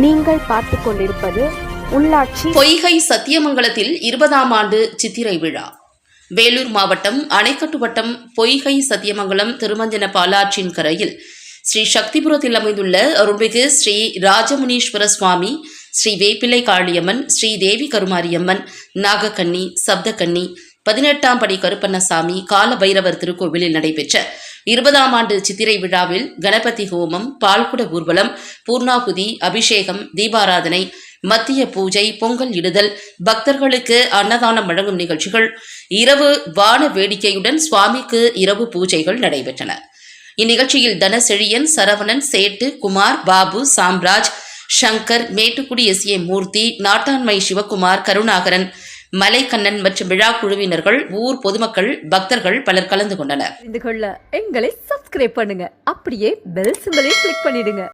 நீங்கள் பார்த்து கொண்டிருப்பது உள்ளாட்சி பொய்கை சத்தியமங்கலத்தில் இருபதாம் ஆண்டு சித்திரை விழா. வேலூர் மாவட்டம் அணைக்கட்டு வட்டம் பொய்கை சத்தியமங்கலம் திருமஞ்சன பாலாற்றின் கரையில் ஸ்ரீ சக்திபுரத்தில் அமைந்துள்ள அருள்மிகு ஸ்ரீ ராஜமுனீஸ்வர சுவாமி ஸ்ரீ வேப்பிலை காளியம்மன் ஸ்ரீ தேவி கருமாரியம்மன் நாகக்கன்னி சப்தக்கன்னி பதினெட்டாம் படி கருப்பண்ணசாமி கால பைரவர் திருக்கோவிலில் நடைபெற்ற இருபதாம் ஆண்டு சித்திரை விழாவில் கணபதி ஹோமம் பால்குட ஊர்வலம் பூர்ணாகுதி அபிஷேகம் தீபாராதனை மத்திய பூஜை பொங்கல் இடுதல் பக்தர்களுக்கு அன்னதானம் வழங்கும் நிகழ்ச்சிகள் இரவு வான வேடிக்கையுடன் சுவாமிக்கு இரவு பூஜைகள் நடைபெற்றன. இந்நிகழ்ச்சியில் தனசெழியன் சரவணன் சேட்டு குமார் பாபு சாம்ராஜ் சங்கர் மேட்டுக்குடி எஸ் ஏ மூர்த்தி நாட்டாண்மை சிவகுமார் கருணாகரன் மலைக்கண்ணன் மற்றும் விழா குழுவினர்கள் ஊர் பொதுமக்கள் பக்தர்கள் பலர் கலந்து கொண்டனர். கொள்ள எங்களை சப்ஸ்கிரைப் பண்ணுங்க. அப்படியே பெல் சிம்பலையும் கிளிக் பண்ணிடுங்க.